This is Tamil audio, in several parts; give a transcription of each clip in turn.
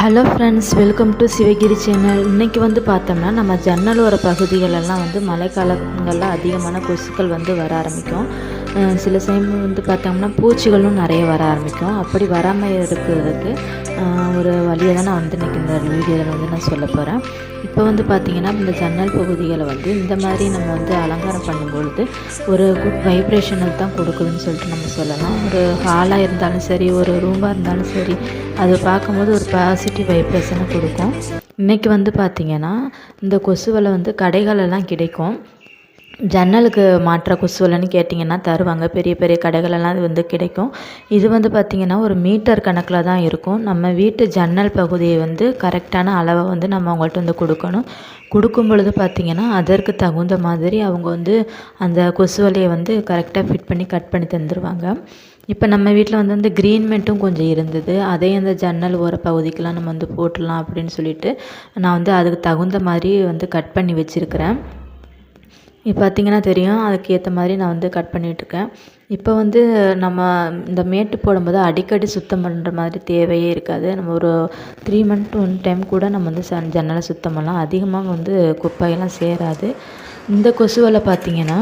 Hello friends welcome to Sivagiri channel இன்றைக்கி வந்து பார்த்தோம்னா நம்ம ஜன்னலோர பகுதிகளெல்லாம் வந்து மழைக்காலங்களில் அதிகமான கொசுக்கள் வந்து வர ஆரம்பிக்கும். சில சமயம் வந்து பார்த்தோம்னா பூச்சிகளும் நிறைய வர ஆரம்பிக்கும். அப்படி வராமல் இருக்கிறதுக்கு ஒரு வழியை தான் நான் வந்து இன்றைக்கி இந்த வீடியோவில் வந்து நான் சொல்ல போகிறேன் இப்போ வந்து பார்த்திங்கன்னா இந்த ஜன்னல் பகுதிகளை வந்து இந்த மாதிரி நம்ம வந்து அலங்காரம் பண்ணும்பொழுது ஒரு குட் வைப்ரேஷனல் தான் கொடுக்குதுன்னு சொல்லிட்டு நம்ம சொல்லலாம். ஒரு ஹாலாக இருந்தாலும் சரி ஒரு ரூமாக இருந்தாலும் சரி அது பார்க்கும்போது ஒரு பாசிட்டிவ் வைப்ரேஷனை கொடுக்கும். இன்றைக்கி வந்து பார்த்திங்கன்னா இந்த கொசுவலை வந்து கடைகளெல்லாம் கிடைக்கும். ஜன்னலுக்கு மாற்ற கொசுவலைன்னு கேட்டிங்கன்னா தருவாங்க. பெரிய பெரிய கடைகளெல்லாம் இது வந்து கிடைக்கும். இது வந்து பார்த்திங்கன்னா ஒரு மீட்டர் கணக்கில் தான் இருக்கும். நம்ம வீட்டு ஜன்னல் பகுதியை வந்து கரெக்டான அளவை வந்து நம்ம அவங்கள்ட்ட வந்து கொடுக்கணும். கொடுக்கும் பொழுது பார்த்திங்கன்னா அதற்கு தகுந்த மாதிரி அவங்க வந்து அந்த கொசுவலையை வந்து கரெக்டாக ஃபிட் பண்ணி கட் பண்ணி தந்துடுவாங்க இப்போ நம்ம வீட்டில் வந்து வந்து க்ரீன் மெட்டும் கொஞ்சம் இருந்தது. அதையும் அந்த ஜன்னல் ஓர பகுதிக்கெலாம் நம்ம வந்து போட்டுடலாம் அப்படின்னு சொல்லிட்டு நான் வந்து அதுக்கு தகுந்த மாதிரி வந்து கட் பண்ணி வச்சுருக்கிறேன். இப்போ பார்த்தீங்கன்னா தெரியும். அதுக்கு ஏற்ற மாதிரி நான் வந்து கட் பண்ணிகிட்ருக்கேன் இப்போ வந்து நம்ம இந்த மேட்டு போடும்போது அடிக்கடி சுத்தம் பண்ணுற மாதிரி தேவையே இருக்காது. நம்ம ஒரு த்ரீ மந்த் ஒன் டைம் கூட நம்ம வந்து ஜன்னலை சுத்தம் பண்ணலாம். அதிகமாக வந்து குப்பையெல்லாம் சேராது. இந்த கொசுவலை பார்த்தீங்கன்னா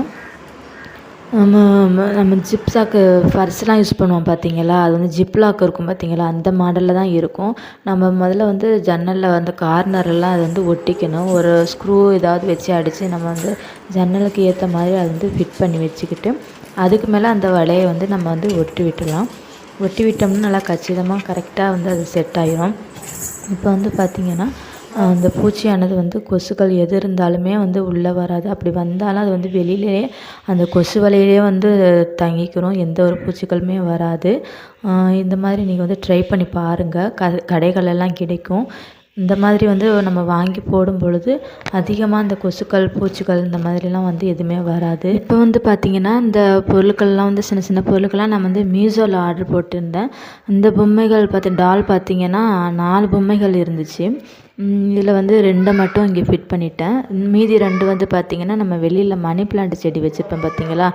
நம்ம நம்ம ஜிப்ஸாக்கு பர்ஸ்லாம் யூஸ் பண்ணுவோம் பார்த்தீங்களா அது வந்து ஜிப்லாக் இருக்கும் பார்த்தீங்களா அந்த மாடலில் தான் இருக்கும். நம்ம முதல்ல வந்து ஜன்னலில் வந்து கார்னரெல்லாம் அது வந்து ஒட்டிக்கணும். ஒரு ஸ்க்ரூ ஏதாவது வச்சு அடித்து நம்ம வந்து ஜன்னலுக்கு ஏற்ற மாதிரி அது வந்து ஃபிட் பண்ணி வச்சுக்கிட்டு அதுக்கு மேலே அந்த வலையை வந்து நம்ம வந்து ஒட்டி விட்டுடலாம். ஒட்டி விட்டோம்னா நல்லா கச்சிதமாக கரெக்டாக வந்து அது செட் ஆகிரும் இப்போ வந்து பார்த்திங்கன்னா அந்த பூச்சியானது வந்து கொசுக்கள் எது இருந்தாலுமே வந்து உள்ளே வராது. அப்படி வந்தாலும் அது வந்து வெளியிலேயே அந்த கொசு வலையிலே வந்து தங்கிக்கிறோம் எந்த ஒரு பூச்சிகளுமே வராது. இந்த மாதிரி நீங்கள் வந்து ட்ரை பண்ணி பாருங்கள் க கடைகளெல்லாம் கிடைக்கும். இந்த மாதிரி வந்து நம்ம வாங்கி போடும் பொழுது அதிகமாக இந்த கொசுக்கள் பூச்சிகள் இந்த மாதிரிலாம் வந்து எதுவுமே வராது. இப்போ வந்து பார்த்திங்கன்னா இந்த பொருட்கள்லாம் வந்து சின்ன சின்ன பொருட்கள்லாம் நான் வந்து மீஷோவில் ஆர்டர் போட்டிருந்தேன். இந்த பொம்மைகள் பார்த்து டால் பார்த்திங்கன்னா நாலு பொம்மைகள் இருந்துச்சு. இதில் வந்து ரெண்டை மட்டும் இங்கே ஃபிட் பண்ணிட்டேன். மீதி ரெண்டு வந்து பார்த்திங்கன்னா நம்ம வெளியில் மணி பிளான்ட் செடி வச்சுருப்பேன் பார்த்தீங்களா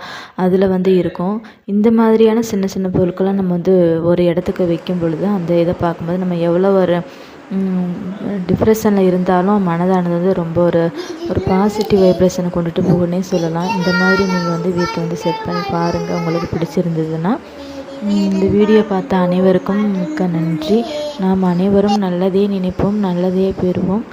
அதில் வந்து இருக்கும். இந்த மாதிரியான சின்ன சின்ன பொருட்கள்லாம் நம்ம வந்து ஒரு இடத்துக்கு வைக்கும் பொழுது அந்த இதை பார்க்கும்போது நம்ம எவ்வளோ ஒரு டிப்ரெஷனில் இருந்தாலும் மனதானது வந்து ரொம்ப ஒரு ஒரு பாசிட்டிவ் வைப்ரேஷனை கொண்டுட்டு போகணுன்னே சொல்லலாம். இந்த மாதிரி நீங்கள் வந்து வீட்டை வந்து செட் பண்ணி பாருங்கள் உங்களுக்கு பிடிச்சிருந்ததுன்னா இந்த வீடியோ பார்த்த அனைவருக்கும் மிக்க நன்றி. நாம் அனைவரும் நல்லதே நினைப்போம் நல்லதே பெறுவோம்.